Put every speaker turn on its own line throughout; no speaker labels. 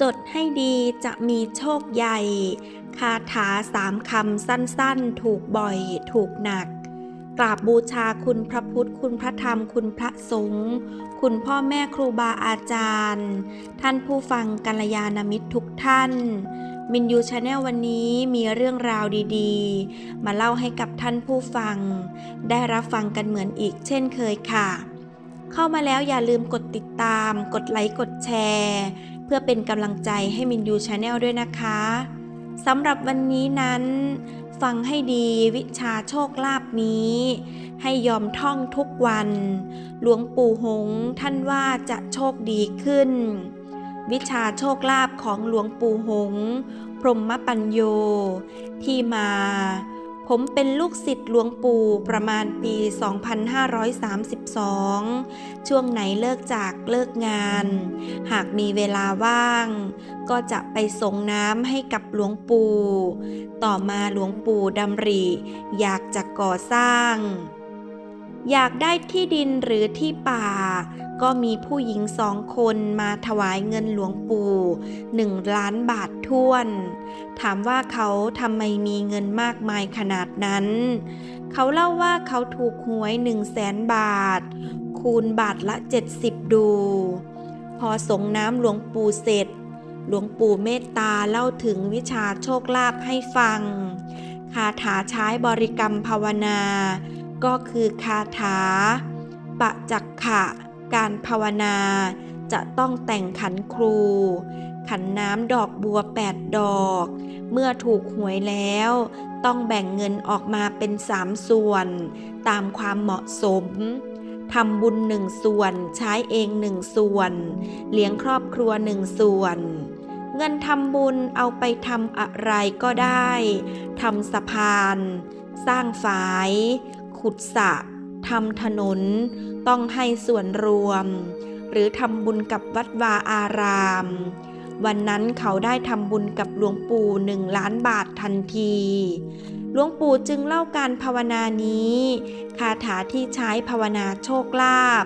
จดให้ดีจะมีโชคใหญ่ คาถาสามคำสั้นๆ ถูกบ่อย ถูกหนัก กราบบูชาคุณพระพุทธ คุณพระธรรม คุณพระสงฆ์ คุณพ่อแม่ครูบาอาจารย์ ท่านผู้ฟังกัลยาณมิตรทุกท่าน มินยูชาแนลวันนี้มีเรื่องราวดีๆ มาเล่าให้กับท่านผู้ฟัง ได้รับฟังกันเหมือนอีกเช่นเคยค่ะเข้ามาแล้วอย่าลืมกดติดตาม กดไลค์ กดแชร์ พื่อเป็นกำลังใจให้มินยูชาแนลด้วยนะคะสำหรับวันนี้นั้น ฟังให้ดีวิชาโชคลาภนี้ ให้ยอมท่องทุกวัน หลวงปู่หงท่านว่าจะโชคดีขึ้น วิชาโชคลาภของหลวงปู่หง พรหมปัญโย ที่มา ผมเป็นลูกศิษย์หลวงปู่ประมาณปี 2532 ช่วงไหนเลิกจากเลิกงาน หากมีเวลาว่าง ก็จะไปส่งน้ำให้กับหลวงปู่ ต่อมาหลวงปู่ดำริ อยากจะก่อสร้าง อยากได้ที่ดินหรือที่ป่า ก็มีผู้หญิงสองคนมาถวายเงินหลวงปู่หนึ่งล้านบาทท้วน ถามว่าเขาทำไมมีเงินมากมายขนาดนั้น เขาเล่าว่าเขาถูกหวยหนึ่งแสนบาท คูณบาทละ 70 ดู พอสงน้ำหลวงปู่เสร็จ หลวงปู่เมตตาเล่าถึงวิชาโชคลาภให้ฟัง คาถาใช้บริกรรมภาวนา ก็คือคาถาปะจักขะ การภาวนา จะต้องแต่งขันครู ขันน้ำดอกบัวแปดดอก เมื่อถูกหวยแล้ว ต้องแบ่งเงินออกมาเป็นสามส่วน ตามความเหมาะสมทำบุญหนึ่งส่วน ใช้เองหนึ่งส่วน เลี้ยงครอบครัวหนึ่งส่วน เงินทำบุญเอาไปทำอะไรก็ได้ทำสะพาน สร้างฝาย ขุดสระทำถนน ต้องให้ส่วนรวม หรือทำบุญกับวัดวาอาราม วันนั้นเขาได้ทำบุญกับหลวงปู่หนึ่งล้านบาททันทีหลวงปู่จึงเล่าการภาวนานี้ คาถาที่ใช้ภาวนาโชคลาภ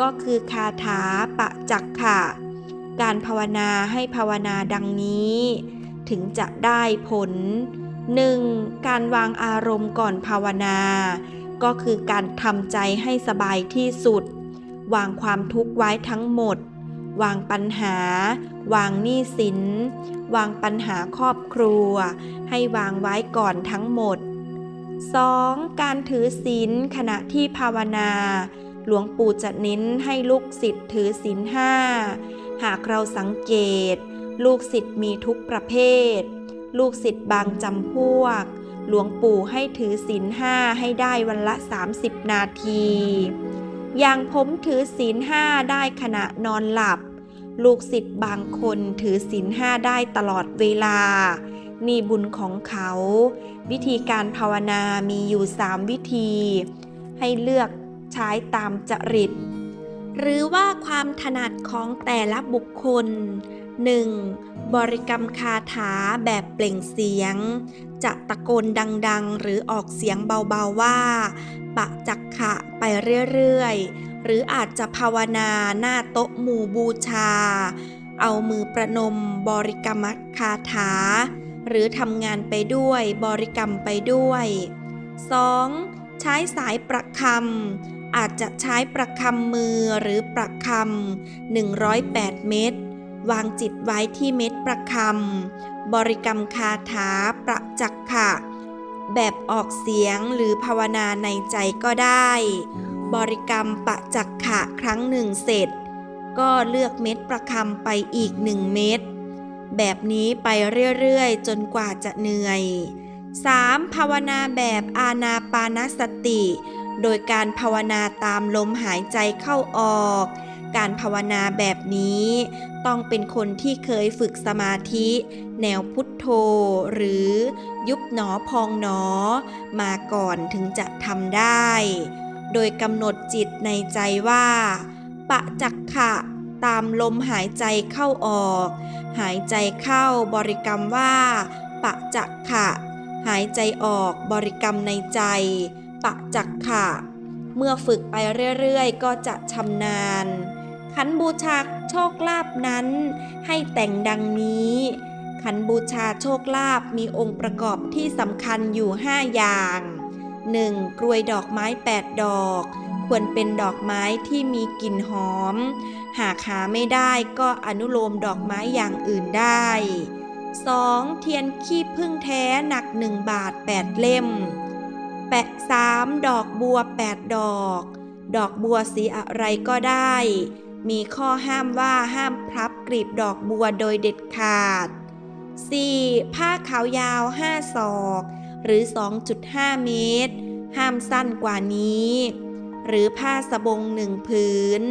ก็คือคาถาปะจักขะ การภาวนาให้ภาวนาดังนี้ ถึงจะได้ผล 1. การวางอารมณ์ก่อนภาวนา ก็คือการทำใจให้สบายที่สุด วางความทุกข์ไว้ทั้งหมด วางปัญหา วางหนี้สิน วางปัญหาครอบครัว ให้วางไว้ก่อนทั้งหมด 2. การถือศีลขณะที่ภาวนา หลวงปู่จะเน้นให้ลูกศิษย์ถือศีลห้า หากเราสังเกต ลูกศิษย์มีทุกประเภท ลูกศิษย์บางจำพวก หลวงปู่ให้ถือศีลห้าให้ได้วันละ 30 นาที อย่างผมถือศีลห้าได้ขณะนอนหลับ ลูกศิษย์บางคนถือศีลห้าได้ตลอดเวลา นี่บุญของเขา วิธีการภาวนามีอยู่ 3 วิธี ให้เลือกใช้ตามจริต หรือว่าความถนัดของแต่ละบุคคล 1. บริกรรมคาถาแบบเปล่งเสียง จะตะโกนดังๆ หรือออกเสียงเบาๆว่า ปะจักขะไปเรื่อยๆ หรืออาจจะภาวนาหน้าโต๊ะหมู่บูชา เอามือประนมบริกรรมคาถา หรือทำงานไปด้วยบริกรรมไปด้วย 2. ใช้สายประคำ อาจจะใช้ประคำมือหรือประคำ108 เม็ดวางจิตไว้ที่เม็ดประคำบริกรรมคาถาประจักขะ แบบออกเสียงหรือภาวนาในใจก็ได้ บริกรรมประจักขะครั้งหนึ่งเสร็จ ก็เลือกเม็ดประคำไปอีกหนึ่งเม็ดแบบนี้ไปเรื่อยๆ จนกว่าจะเหนื่อย 3. ภาวนาแบบอานาปานสติ โดยการภาวนาตามลมหายใจเข้าออก การภาวนาแบบนี้ ต้องเป็นคนที่เคยฝึกสมาธิ แนวพุทโธ หรือยุบหนอพองหนอ มาก่อนถึงจะทำได้ โดยกำหนดจิตในใจว่า ปะจักขะตามลมหายใจเข้าออก หายใจเข้าบริกรรมว่า ปะจักขะ หายใจออกบริกรรมในใจ ปะจักขะเมื่อฝึกไปเรื่อยๆ ก็จะชำนาญ ขันบูชาโชคลาภนั้นให้แต่งดังนี้ ขันบูชาโชคลาภมีองค์ประกอบที่สำคัญอยู่ 5 อย่าง 1. กรวยดอกไม้ 8 ดอก ควรเป็นดอกไม้ที่มีกลิ่นหอม หากหาไม่ได้ก็อนุโลมดอกไม้อย่างอื่นได้ 2. เทียนขี้พึ่งแท้หนัก 1 บาท 8 เล่ม แปะ 3. ดอกบัว8ดอก ดอกบัวสีอะไรก็ได้ มีข้อห้ามว่าห้ามพลับกลีบดอกบัวโดยเด็ดขาด 4. ผ้าขาวยาว 5 ศอก หรือ 2.5 เมตร ห้ามสั้นกว่านี้ หรือผ้าสบงหนึ่งผืน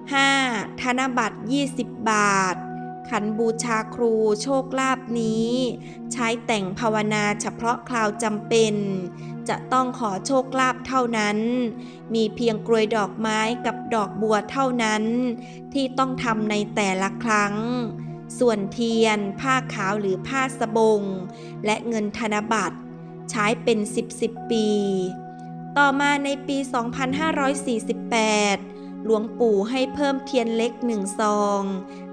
5. ธนบัตร 20 บาท ขันบูชาครูโชคลาภนี้ ใช้แต่งภาวนาเฉพาะคราวจำเป็น จะต้องขอโชคลาภเท่านั้น มีเพียงกรวยดอกไม้กับดอกบัวเท่านั้น ที่ต้องทำในแต่ละครั้ง ส่วนเทียน ผ้าขาวหรือผ้าสบง และเงินธนบัตร ใช้เป็น 10 10ปี ต่อมาในปี 2548 หลวงปู่ให้เพิ่มเทียนเล็กหนึ่งซอง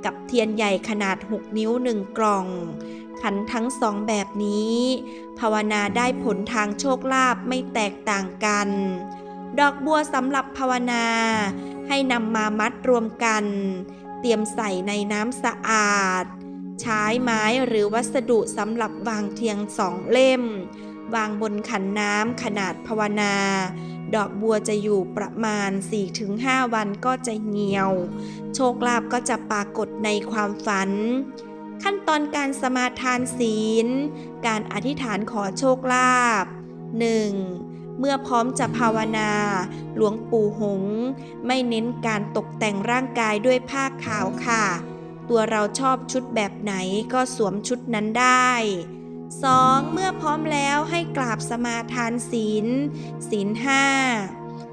กับเทียนใหญ่ขนาด 6 นิ้วหนึ่งกล่อง ขันทั้งสองแบบนี้ ภาวนาได้ผลทางโชคลาภไม่แตกต่างกัน ดอกบัวสำหรับภาวนา ให้นำมามัดรวมกัน เตรียมใส่ในน้ำสะอาด ใช้ไม้หรือวัสดุสำหรับวางเทียงสองเล่ม วางบนขันน้ำขนาดภาวนา ดอกบัวจะอยู่ประมาณ 4-5 วันก็จะเหี่ยว โชคลาภก็จะปรากฏในความฝัน ขั้นตอนการสมาทานศีล การอธิษฐานขอโชคลาภ 1. เมื่อพร้อมจะภาวนา หลวงปู่หง ไม่เน้นการตกแต่งร่างกายด้วยผ้าขาวค่ะ ตัวเราชอบชุดแบบไหนก็สวมชุดนั้นได้ 2. เมื่อพร้อมแล้วให้กราบสมาทานศีล ศีลห้า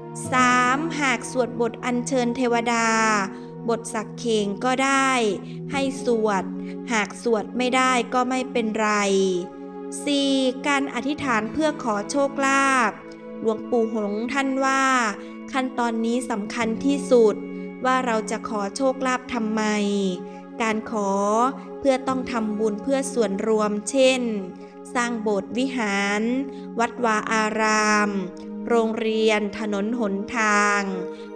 3. หากสวดบทอัญเชิญเทวดา บทสักเขงก็ได้ ให้สวด หากสวดไม่ได้ก็ไม่เป็นไร 4. การอธิษฐานเพื่อขอโชคลาภหลวงปู่หงส์ท่านว่า ขั้นตอนนี้สำคัญที่สุด ว่าเราจะขอโชคลาภทำไม การขอเพื่อต้องทำบุญเพื่อส่วนรวมเช่น สร้างโบสถ์วิหาร วัดวาอาราม โรงเรียน ถนนหนทาง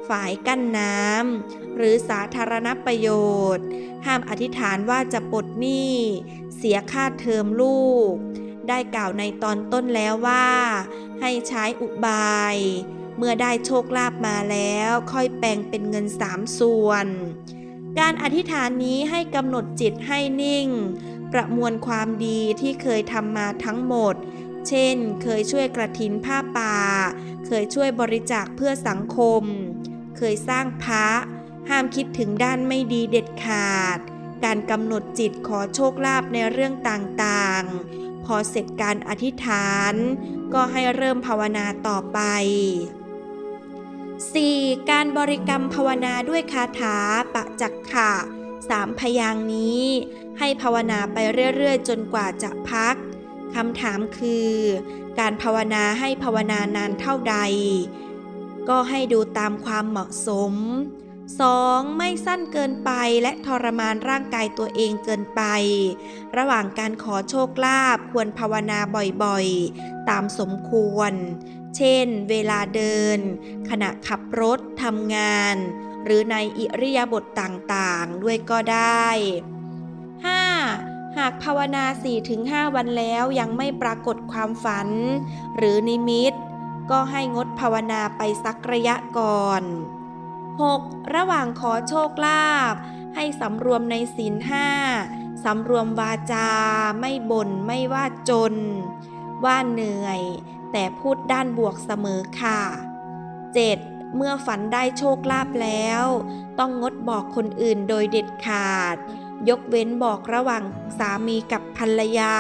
ฝายกั้นน้ำ หรือสาธารณประโยชน์ ห้ามอธิษฐานว่าจะปลดหนี้ เสียค่าเทอมลูก ได้กล่าวในตอนต้นแล้วว่า ให้ใช้อุบาย เมื่อได้โชคลาภมาแล้วค่อยแปลงเป็นเงินสามส่วน การอธิษฐานนี้ให้กำหนดจิตให้นิ่ง ประมวลความดีที่เคยทำมาทั้งหมด เช่น เคยช่วยกระถินผ้าป่า เคยช่วยบริจาคเพื่อสังคม เคยสร้างพระ ห้ามคิดถึงด้านไม่ดีเด็ดขาด การกำหนดจิตขอโชคลาภในเรื่องต่างๆ พอเสร็จการอธิษฐาน ก็ให้เริ่มภาวนาต่อไป 4. การบริกรรมภาวนาด้วยคาถาปะจักขะสามพยางนี้ ให้ภาวนาไปเรื่อยๆ จนกว่าจะพัก คำถามคือ การภาวนาให้ภาวนานานเท่าใด ก็ให้ดูตามความเหมาะสม 2. ไม่สั้นเกินไปและทรมานร่างกายตัวเองเกินไป ระหว่างการขอโชคลาภควรภาวนาบ่อยๆ ตามสมควร เช่น เวลาเดิน ขณะขับรถทำงาน หรือในอิริยาบถต่างๆ ด้วยก็ได้ 5. หากภาวนา 4-5 วันแล้วยังไม่ปรากฏความฝัน หรือนิมิต ก็ให้งดภาวนาไปสักระยะก่อน 6. ระหว่างขอโชคลาภให้สำรวมในศีลห้าสำรวมวาจา ไม่บน่นไม่ว่าจน ว่าเหนื่อย แต่พูดด้านบวกเสมอค่ะ 7. เมื่อฝันได้โชคลาภแล้ว ต้องงดบอกคนอื่นโดยเด็ดขาด ยกเว้นบอกระหว่างสามีกับภรรยา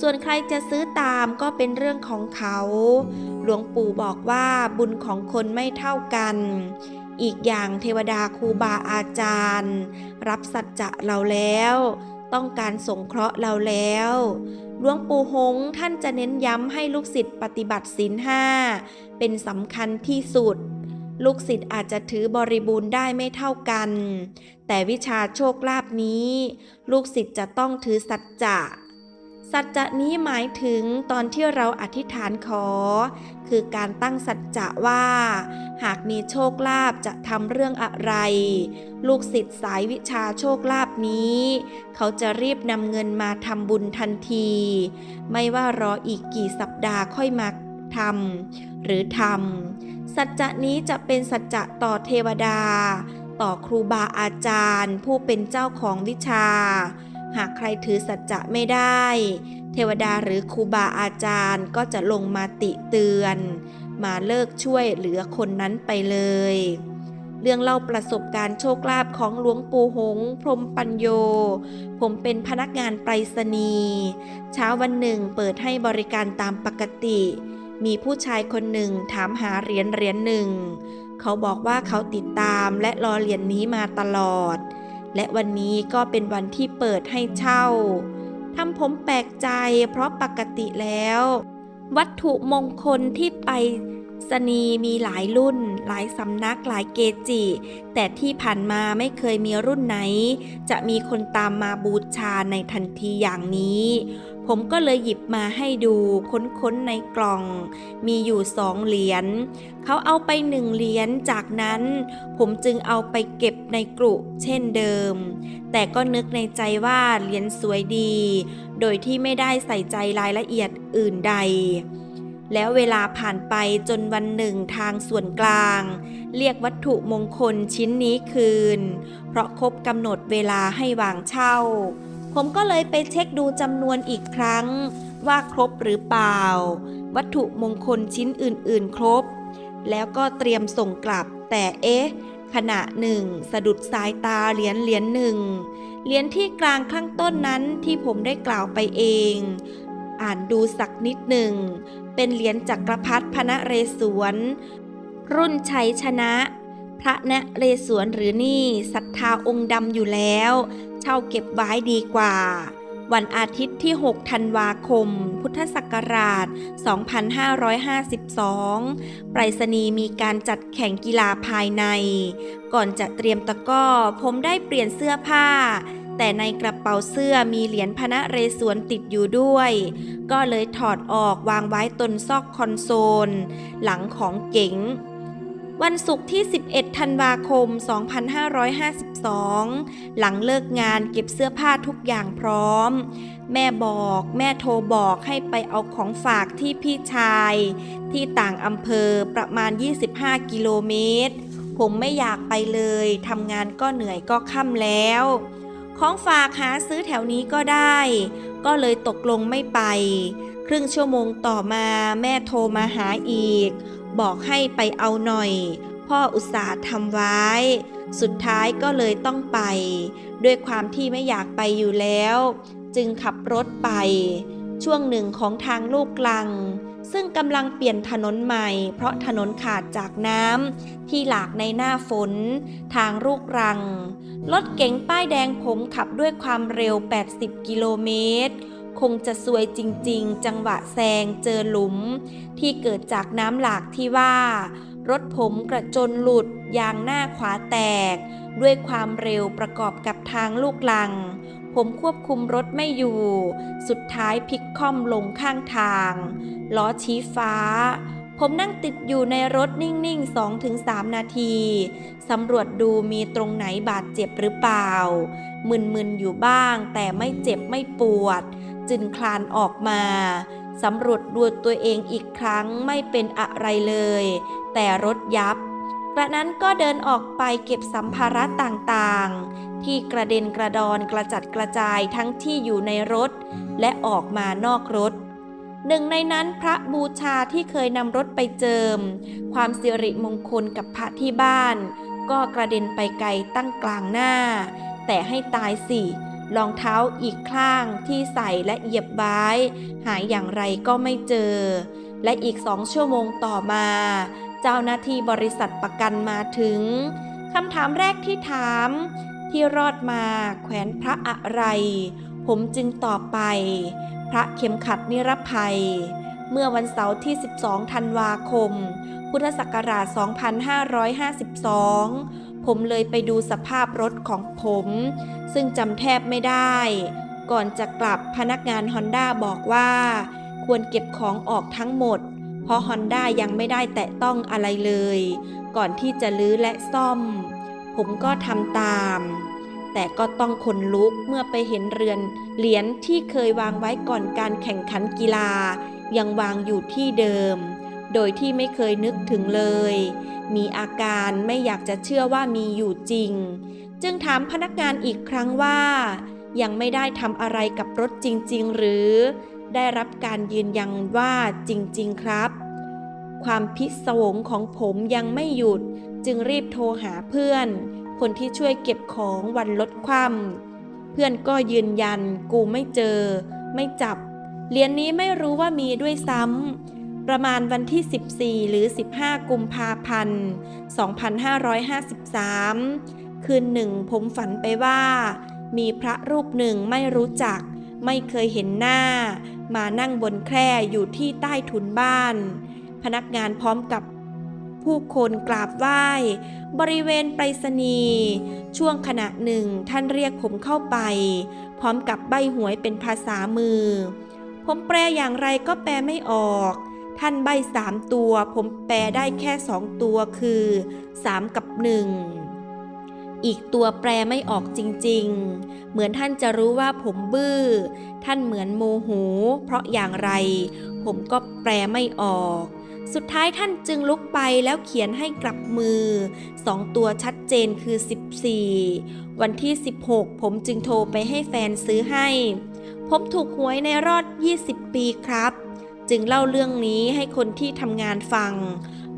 ส่วนใครจะซื้อตามก็เป็นเรื่องของเขา หลวงปู่บอกว่าบุญของคนไม่เท่ากัน อีกอย่างเทวดาครูบาอาจารย์ รับสัจจะเราแล้ว ต้องการสงเคราะห์เราแล้วหลวงปู่หงท่านจะเน้นย้ำให้ลูกศิษย์ปฏิบัติศีลห้าเป็นสำคัญที่สุด ลูกศิษย์อาจจะถือบริบูรณ์ได้ไม่เท่ากัน แต่วิชาโชคลาภนี้ ลูกศิษย์จะต้องถือสัจจะสัจจะนี้หมายถึงตอนที่เราอธิษฐานขอ คือการตั้งสัจจะว่า หากมีโชคลาภจะทำเรื่องอะไร ลูกศิษย์สายวิชาโชคลาภนี้ เขาจะรีบนำเงินมาทำบุญทันที ไม่ว่ารออีกกี่สัปดาห์ค่อยมาทำหรือทำ สัจจะนี้จะเป็นสัจจะต่อเทวดา ต่อครูบาอาจารย์ ผู้เป็นเจ้าของวิชา หากใครถือสัจจะไม่ได้ เทวดาหรือครูบาอาจารย์ก็จะลงมาติเตือน มาเลิกช่วยเหลือคนนั้นไปเลย เรื่องเล่าประสบการณ์โชคลาภของหลวงปู่หง พรมปัญโย ผมเป็นพนักงานไปรษณีย์เช้าวันหนึ่งเปิดให้บริการตามปกติ มีผู้ชายคนหนึ่งถามหาเหรียญเหรียญหนึ่ง เขาบอกว่าเขาติดตามและรอเหรียญนี้มาตลอด และวันนี้ก็เป็นวันที่เปิดให้เช่าทำผมแปลกใจเพราะปกติแล้ว วัตถุมงคลที่ไปสนีมีหลายรุ่น หลายสำนักหลายเกจิ แต่ที่ผ่านมาไม่เคยมีรุ่นไหน จะมีคนตามมาบูชาในทันทีอย่างนี้ ผมก็เลยหยิบมาให้ดูค้นๆในกล่อง มีอยู่สองเหรียญเขาเอาไปหนึ่งเหรียญจากนั้น ผมจึงเอาไปเก็บในกรุเช่นเดิม แต่ก็นึกในใจว่าเหรียญสวยดี โดยที่ไม่ได้ใส่ใจรายละเอียดอื่นใดแล้วเวลาผ่านไปจนวันหนึ่งทางส่วนกลาง เรียกวัตถุมงคลชิ้นนี้คืน เพราะครบกำหนดเวลาให้วางเช่า ผมก็เลยไปเช็คดูจำนวนอีกครั้ง ว่าครบหรือเปล่า วัตถุมงคลชิ้นอื่นๆ ครบ แล้วก็เตรียมส่งกลับ แต่เอ๊ะ ขณะหนึ่ง สะดุดสายตาเหรียญเหรียญหนึ่งเหรียญที่กลางข้างต้นนั้นที่ผมได้กล่าวไปเอง อ่านดูสักนิดหนึ่ง เป็นเหรียญจักรพรรดิพระนเรศวรรุ่นชัยชนะ พระนเรศวรหรือนี่ศรัทธาองค์ดำอยู่แล้ว เช่าเก็บไว้ดีกว่า วันอาทิตย์ที่ 6 ธันวาคม พุทธศักราช 2552 ไปรษณีย์มีการจัดแข่งกีฬาภายใน ก่อนจะเตรียมตะก้อ ผมได้เปลี่ยนเสื้อผ้าแต่ในกระเป๋าเสื้อมีเหรียญพระนเรศวรติดอยู่ด้วย ก็เลยถอดออกวางไว้ตนซอกคอนโซล หลังของเก๋ง วันศุกร์ที่ 11 ธันวาคม 2552 หลังเลิกงานเก็บเสื้อผ้าทุกอย่างพร้อม แม่บอกแม่โทรบอกให้ไปเอาของฝากที่พี่ชาย ที่ต่างอำเภอประมาณ 25 กิโลเมตร ผมไม่อยากไปเลยทำงานก็เหนื่อยก็ค่ำแล้ว ของฝากหาซื้อแถวนี้ก็ได้ ก็เลยตกลงไม่ไป ครึ่งชั่วโมงต่อมาแม่โทรมาหาอีก บอกให้ไปเอาหน่อย พ่ออุตส่าห์ทำไว้ สุดท้ายก็เลยต้องไป ด้วยความที่ไม่อยากไปอยู่แล้ว จึงขับรถไป ช่วงหนึ่งของทางลูกลัง ซึ่งกำลังเปลี่ยนถนนใหม่ เพราะถนนขาดจากน้ำที่หลากในหน้าฝน ทางลูกรัง รถเก๋งป้ายแดงผมขับด้วยความเร็ว 80 กิโลเมตร คงจะซวยจริง ๆ จังหวะแซงเจอหลุม ที่เกิดจากน้ำหลากที่ว่า รถผมกระจนหลุด ยางหน้าขวาแตก ด้วยความเร็วประกอบกับทางลูกลัง ผมควบคุมรถไม่อยู่ สุดท้ายพลิกคว่ำลงข้างทาง ล้อชี้ฟ้าผมนั่งติดอยู่ในรถนิ่งๆ 2-3 นาที สำรวจดูมีตรงไหนบาดเจ็บหรือเปล่า มึนๆ อยู่บ้างแต่ไม่เจ็บไม่ปวด จึงคลานออกมาสำรวจดูตัวเองอีกครั้งไม่เป็นอะไรเลย แต่รถยับ กระนั้นก็เดินออกไปเก็บสัมภาระต่างๆ ที่กระเด็นกระดอนกระจัดกระจายทั้งที่อยู่ในรถ และออกมานอกรถหนึ่งในนั้นพระบูชาที่เคยนำรถไปเจิม ความสิริมงคลกับพระที่บ้าน ก็กระเด็นไปไกลตั้งกลางหน้า แต่ให้ตายสิ รองเท้าอีกข้างที่ใส่และเหยียบไว้หายอย่างไรก็ไม่เจอ และอีกสองชั่วโมงต่อมา เจ้าหน้าที่บริษัทประกันมาถึงคำถามแรกที่ถาม ที่รอดมาแขวนพระอะไร ผมจึงตอบไป พระเข็มขัดนิรภัย เมื่อวันเสาร์ที่ 12 ธันวาคม พุทธศักราช 2552 ผมเลยไปดูสภาพรถของผม ซึ่งจำแทบไม่ได้ ก่อนจะกลับพนักงานฮอนด้าบอกว่า ควรเก็บของออกทั้งหมด เพราะฮอนด้ายังไม่ได้แตะต้องอะไรเลย ก่อนที่จะลื้อและซ่อม ผมก็ทำตาม แต่ก็ต้องขนลุกเมื่อไปเห็นเรือนเหรียญที่เคยวางไว้ก่อนการแข่งขันกีฬา ยังวางอยู่ที่เดิม โดยที่ไม่เคยนึกถึงเลย มีอาการไม่อยากจะเชื่อว่ามีอยู่จริง จึงถามพนักงานอีกครั้งว่า ยังไม่ได้ทำอะไรกับรถจริง ๆ หรือ ได้รับการยืนยันว่าจริง ๆ ครับ ความพิศวงของผมยังไม่หยุด จึงรีบโทรหาเพื่อน คนที่ช่วยเก็บของวันลดคว่ำเพื่อนก็ยืนยัน กูไม่เจอ ไม่จับเหรียญนนี้ไม่รู้ว่ามีด้วยซ้ำ ประมาณวันที่ 14 หรือ 15 กุมภาพันธ์ 2553 คืนหนึ่งผมฝันไปว่า มีพระรูปหนึ่งไม่รู้จัก ไม่เคยเห็นหน้า มานั่งบนแคร่อยู่ที่ใต้ถุนบ้าน พนักงานพร้อมกับผู้คนกราบไหว้ บริเวณไปรษณีย์ช่วงขณะหนึ่งท่านเรียกผมเข้าไป พร้อมกับใบหวยเป็นภาษามือ ผมแปลอย่างไรก็แปลไม่ออก ท่านใบสามตัว ผมแปลได้แค่สองตัวคือสามกับหนึ่งอีกตัวแปลไม่ออกจริงๆ เหมือนท่านจะรู้ว่าผมบื้อ ท่านเหมือนโมโห เพราะอย่างไร ผมก็แปลไม่ออก สุดท้ายท่านจึงลุกไปแล้วเขียนให้กลับมือ สองตัวชัดเจนคือ 14 วันที่ 16 ผมจึงโทรไปให้แฟนซื้อให้ ผมถูกหวยในรอด 20 ปีครับ จึงเล่าเรื่องนี้ให้คนที่ทำงานฟัง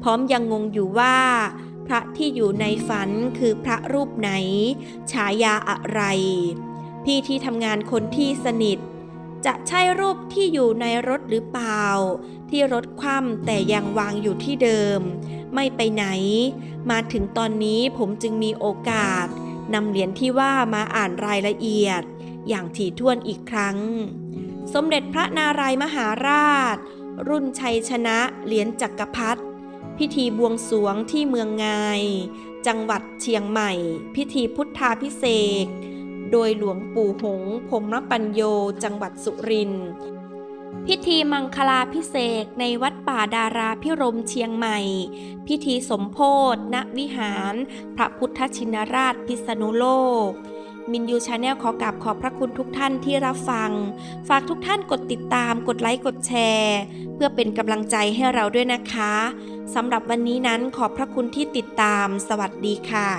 พร้อมยังงงอยู่ว่า พระที่อยู่ในฝันคือพระรูปไหน ฉายาอะไร พี่ที่ทำงานคนที่สนิท จะใช่รูปที่อยู่ในรถหรือเปล่า ที่รถคว่ำแต่ยังวางอยู่ที่เดิม ไม่ไปไหน มาถึงตอนนี้ผมจึงมีโอกาสนำเหรียญที่ว่ามาอ่านรายละเอียด อย่างถี่ถ้วนอีกครั้ง สมเด็จพระนารายมหาราช รุ่นชัยชนะเหรียญจักรพรรดิพิธีบวงสวงที่เมืองงาย จังหวัดเชียงใหม่ พิธีพุทธาพิเศษโดยหลวงปู่หงพรมปัญโยจังหวัดสุรินทร์พิธีมังคลาพิเศษในวัดป่าดาราพิรมเชียงใหม่ พิธีสมโพธณวิหาร พระพุทธชินราชพิษณุโลก มินยูชาแนลขอกราบขอบพระคุณทุกท่านที่รับฟัง ฝากทุกท่านกดติดตาม กดไลค์ กดแชร์ เพื่อเป็นกำลังใจให้เราด้วยนะคะสำหรับวันนี้นั้นขอบพระคุณที่ติดตาม สวัสดีค่ะ